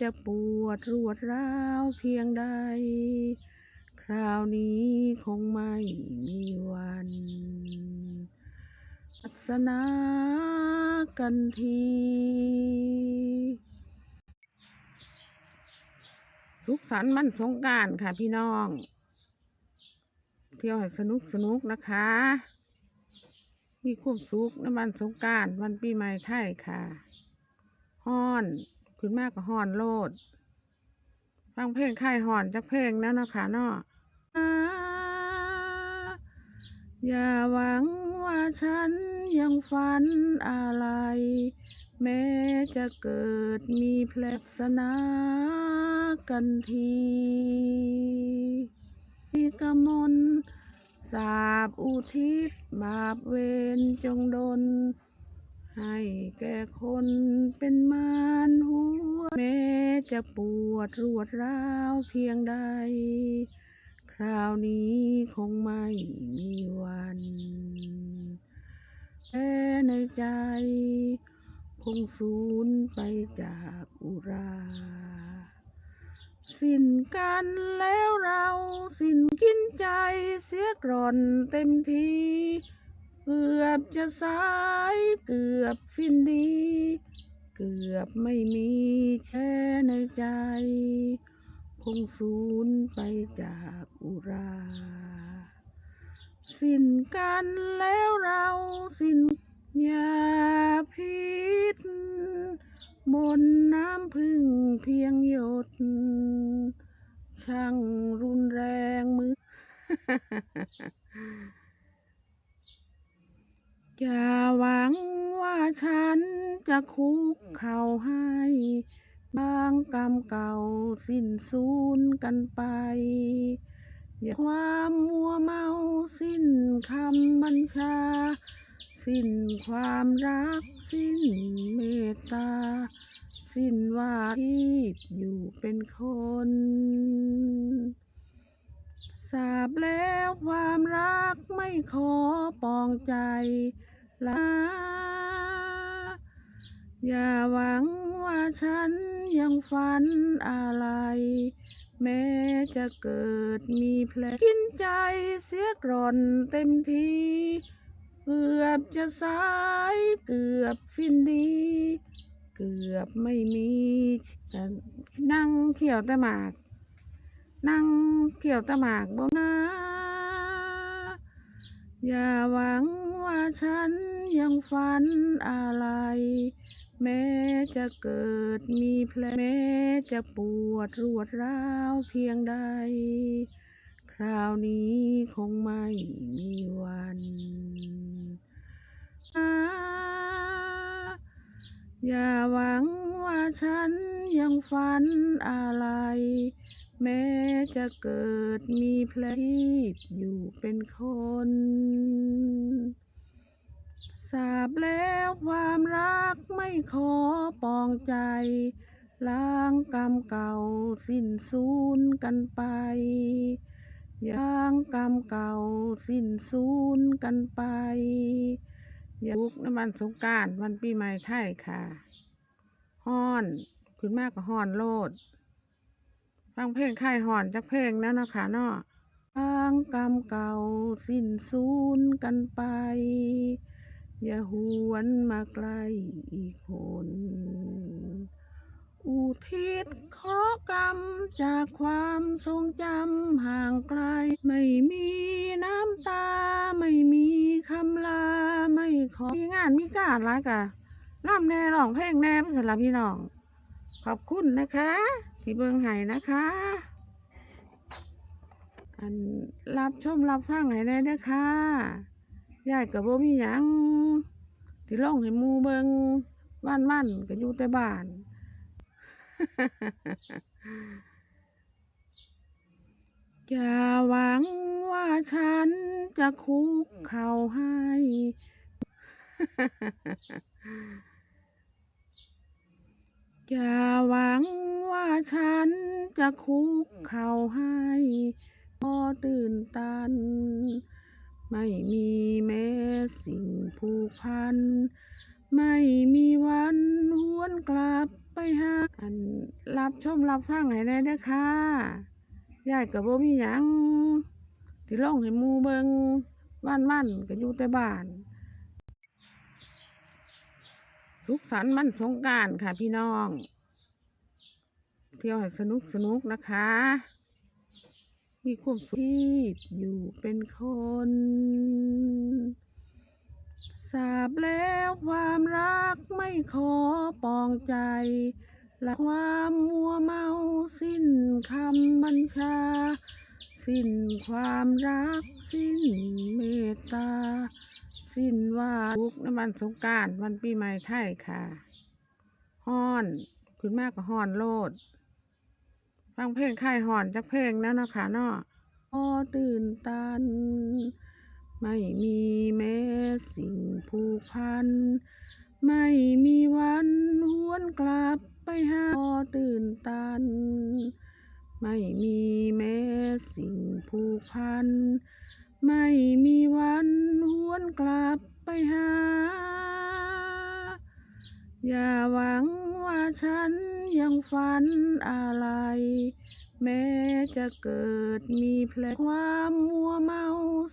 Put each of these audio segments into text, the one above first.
จะปวดรวดร้าวเพียงใด คราวนี้คงไม่มีวันอัศนากันที สุขสันต์มันสงการค่ะพี่น้อง เที่ยวให้สนุกสนุกนะคะ มีความสุขในวันสงการวันปีใหม่ไทยค่ะ ฮ้อน ขึ้นมากก็ฮอนโลด ฟังเพลงค่ายฮ้อนจากเพลงนั้นนะคะเนาะอ่าอย่าหวังว่าฉันยังฝันอะไร แม้จะเกิดมีเพลสนากันทีที่กมลสาบอุทิศบาปเวรจงดล ให้แก่คนเป็นมารหัวแม้จะปวดรวดร้าวเพียงใด คราวนี้คงไม่มีวันแต่ในใจ คงสูญไปจากอุรา สิ้นกันแล้วเราสิ้นกินใจเสียกร่อนเต็มที เกือบจะสายเกือบสิ้นดี เกือบไม่มีแช่ในใจ คงสูญไปจากอุรา สิ้นกันแล้วเราสิ้นยาพิษ บนน้ำพึ่งเพียงหยด ช่างรุนแรงมือ อย่าหวังว่าฉันจะคุกเข่าให้ บางกรรมเก่าสิ้นสูญกันไป อย่าความมัวเมาสิ้นคำบัญชา สิ้นความรัก สิ้นเมตตา สิ้นว่าที่อยู่เป็นคนทราบแล้วความรักไม่ขอปองใจ ลา อย่าหวังว่าฉันยังฝันอะไร แม้จะเกิดมีแผลกินใจเสียกร่อนเต็มทีเกือบจะสายเกือบสิ้นดี เกือบไม่มีแต่นั่งเขี่ยวต่หมาก นั่งเขี่ยวต่หมากบ่มา อย่าหวังว่าฉันยังฝันอะไร แม้จะเกิดมีแผลแม้จะปวดรวดร้าวเพียงใด คราวนี้คงไม่มีวันอาอย่าหวัง ฉันยังฝันอะไร แม้จะเกิดมีแผลที่อยู่เป็นคนทราบแล้วความรักไม่ขอปองใจ ล้างกรรมเก่าสิ้นสูญกันไปล้างกรรมเก่าสิ้นสูญกันไปยุกน้ำมันสงการวันปีใหม่ไทยค่ะ ฮ้อนขึ้นมากก็ฮ้อนโลด ฟังเพลงค่ายห่อนจากเพลงนั้นนะคะเนาะทางกรรมเก่าสิ้นสูญกันไป อย่าหวนมาใกล้อีกคนอุทิศขอกรรมจากความทรงจำห่างไกล ไม่มีน้ำตา ไม่มีคำลา ไม่ขอมีงานมีการอะกะ ร่ำแน่ร้องเพลงแน่เป็นสำหรับพี่น้อง ขอบคุณนะคะที่เบิงไห้นะคะ อันรับชมรับฟังให้ได้นะคะยายกับโบมีหยังที่ลงให้มูเบิงวันวันก็อยู่แต่บ้านอย่าหวังว่าฉันจะคุกเข่าให้ อย่าหวังว่าฉันจะคุกเข่าให้พอตื่นตัน ไม่มีแม้สิ่งผูกพัน ไม่มีวันหวนกลับไปหาอันรับชมรับฟังให้ได้เด้อค่ะยายกับบ่มีหยังที่ลงให้มูเบิงวันวันๆก็อยู่แต่บ้าน สุขสันต์มันสงการค่ะพี่น้อง เที่ยวให้สนุกสนุกนะคะ มีความสุขที่อยู่เป็นคนทราบแล้วความรักไม่ขอปองใจและความมัวเมาสิ้นคำบัญชา สิ้นความรัก สิ้นเมตตา สิ้นว่าทุกข์ในวันสงการวันปีใหม่ไทยค่ะฮ้อนขึ้นมากกว่าฮ้อนโลด ฟังเพลงค่ายห่อนจากเพลงนั้นเนะคะเนาะพอตื่นตัน ไม่มีแม้สิ่งผูกพัน ไม่มีวันหวนกลับไปหาพอตื่นตัน ไม่มีแม้สิ่งผูกพัน ไม่มีวันหวนกลับไปหา อย่าหวังว่าฉันยังฝันอะไร แม้จะเกิดมีเพลความมัวเมา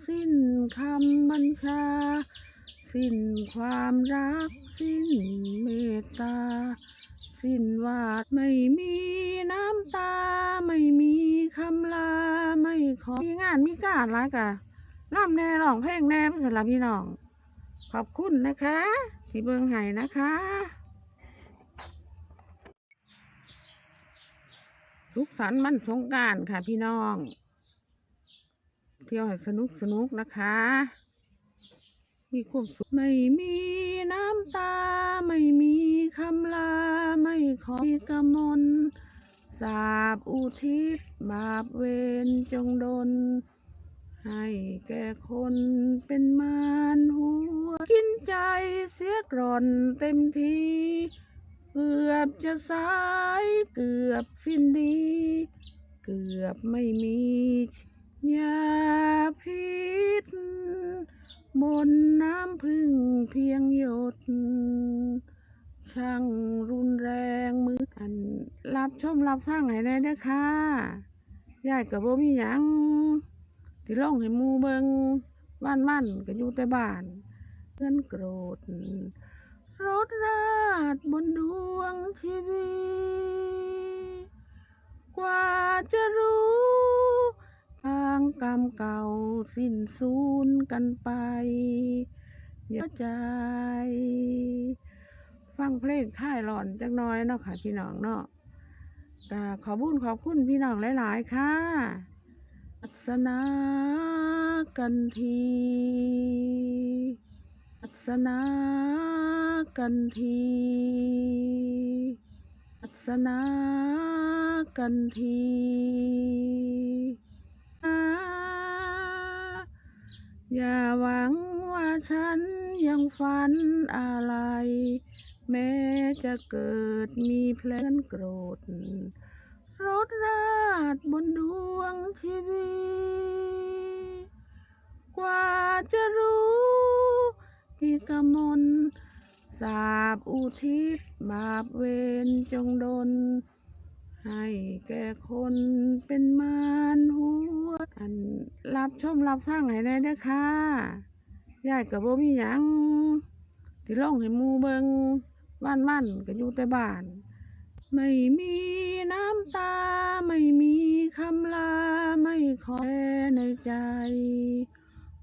สิ้นคำบัญชา สิ้นความรัก สิ้นเมตตา สิ้นวาดไม่มีน้ำตา ไม่มีคำลา ไม่ขอมีงานมีการอะกะร่ำแน่ร้องเพลงแน่เป็นสำหรับพี่น้อง ขอบคุณนะคะ ที่เบิงไห้นะคะสุขสันมันสงการค่ะพี่น้อง เที่ยวให้สนุกสนุกนะคะ มีความสุขไม่มีน้ำตา ไม่มีคำลา ไม่ขอมีกระมนสาบอุทิศบาปเวรจงดล ให้แก่คนเป็นมารหัว กินใจเสียกร่อนเต็มที เกือบจะสาย เกือบสิ้นดี เกือบไม่มี ยาพิษ บนน้ำพึ่งเพียงหยดช่างรุนแรงมืออัน รับชมรับฟังให้ได้เด้อค่ะยายกับบ่มีหยังที่ลงให้มูเบิงวันวันก็อยู่แต่บ้านเพื่อนโกรธรถราดบนดวงชีวิตกว่าจะรู้างกรรมเก่าสิ้นสูญกันไปอย่าใจ ฟังเพลงค่ายหลอนจักน้อยเนาะค่ะพี่น้องเนาะก็ขอบุญขอบคุณพี่น้องหลาย ๆ ค่ะอัศนากันทีอัศนากันทีอัศนากันที อย่าหวังว่าฉันยังฝันอะไร แม้จะเกิดมีเพลงโกรธรถราดบนดวงชีวิต กว่าจะรู้ที่กมลสาบอุทิศบาปเวรจงดล ให้แก่คนเป็นมารหัว รับชมรับฟังให้ได้เด้อค่ะยายกับบ่มีหยังที่ลงให้มูเบิงวันวันก็อยู่แต่บ้าน ไม่มีน้ำตา ไม่มีคำลา ไม่ขอแค่ในใจ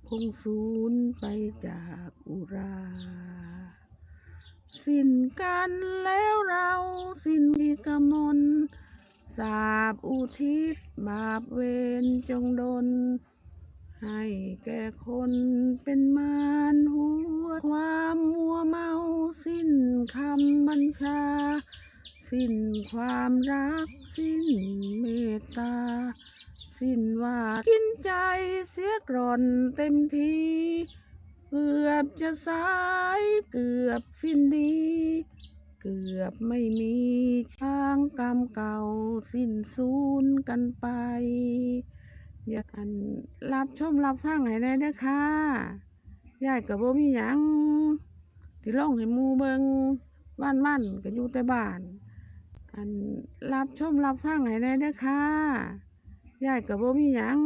คงสูญไปจากอุรา สิ้นกันแล้วเราสิ้นมีกมลสาบอุทิศบาปเวรจงดล ให้แก่คนเป็นมารหัว ความมัวเมาสิ้นคำบัญชา สิ้นความรัก สิ้นเมตตา สิ้นว่ากินใจเสียกร่อนเต็มทีเกือบจะสายเกือบสิ้นดี เกือบไม่มีช้างกรรมเก่าสิ้นสูญกันไป อย่าอันรับชมรับฟังให้ได้ด้อค่ะยายกับบ่มีหยังที่ลงให้มูเบิงวันวันก็อยู่แต่บ้าน อันรับชมรับฟังให้ได้ด้อค่ะยายกับบ่มีหยัง